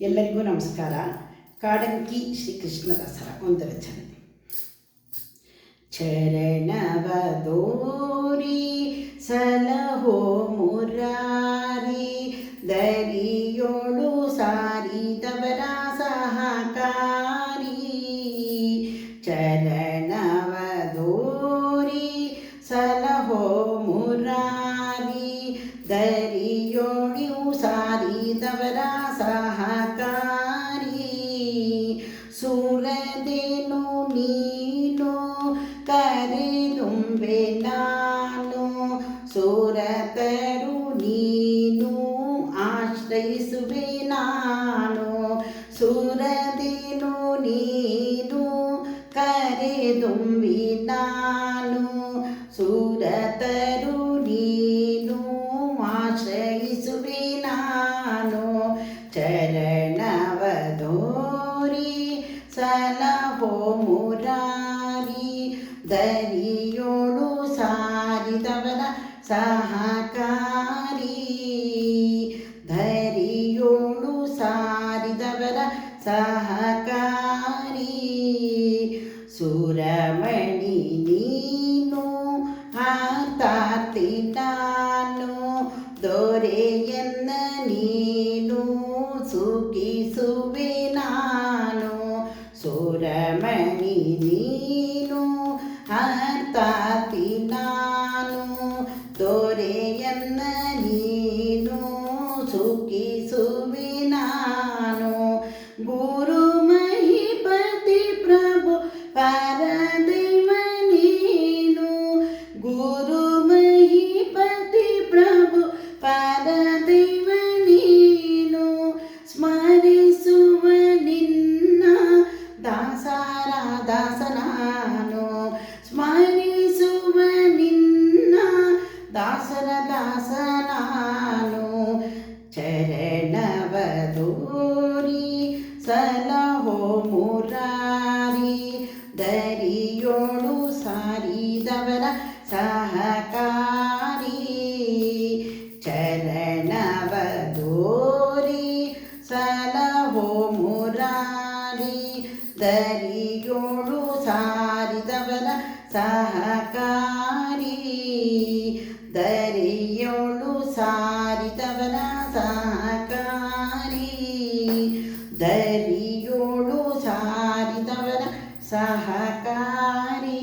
ಎಲ್ಲರಿಗೂ ನಮಸ್ಕಾರ. ಕಾಡಂಕಿ ಶ್ರೀ ಕೃಷ್ಣದಾಸರ ಒಂದು ರಚನೆ ಚರಣವ ದೋರಿ ಸಲಹೋ ಮುರಾರಿ, ದರಿಯೋಳು ಸಾರಿ ದವರ ಸಹಕಾರಿ. ದರಿಯೋಳು ಸಾರಿದವರ ಸಹಕಾರಿ ಸುರದೇನು ನೀನು ಕರೆದುಂಬೆ ನಾನು ಸುರತರು ನೀನು ಆಶ್ರಯಿಸುವೆ ನಾನು ಸುರದೇನು ನೀನು ಕರೆದುಂಬಿ ನಾನು ಸುರತರು ನೀನು ಆಶ್ರಯಿಸುವೆ ನಾನು. ಚರಣವಧೋರಿ ಸಲಹೋ ಮುರಾರಿ ದರಿಯೋಳು ಸಾರಿದವನ ಸಹಕಾರಿ ಧರಿಯೋಳು ಸಾರಿದವರ ಸಹಕಾರಿ. ಸುರಮಣಿ ನೀನು ನಾನು ದೊರೆಯನ್ನ ನೀನು ಸುಖಿಸುವೆ ನಾನು ಸುರಮಣಿ ನೀನು ಆರ್ತಾರ್ತಿ ದಾಸನಾನು ಸ್ಮರಿಸುವ ನಿನ್ನ ದಾಸರ ದಾಸನಾನು ಚರಣವ ದೋರಿ ಸಲಹೋ ಮುರಾರಿ ದರಿಯೋಳು ಸಾರಿದವರ ಸಹಕಾರಿ ಚರಣವ ದೋರಿ ಸಲಹೋ ಮುರಾರಿ ದರಿಯೋಳು ಸಾರಿದವನ ಸಹಕಾರಿ. ದರಿಯೋಳು ಸಾರಿದವನ ಸಹಕಾರಿ. ದರಿಯೋಳು ಸಾರಿದವನ ಸಹಕಾರಿ.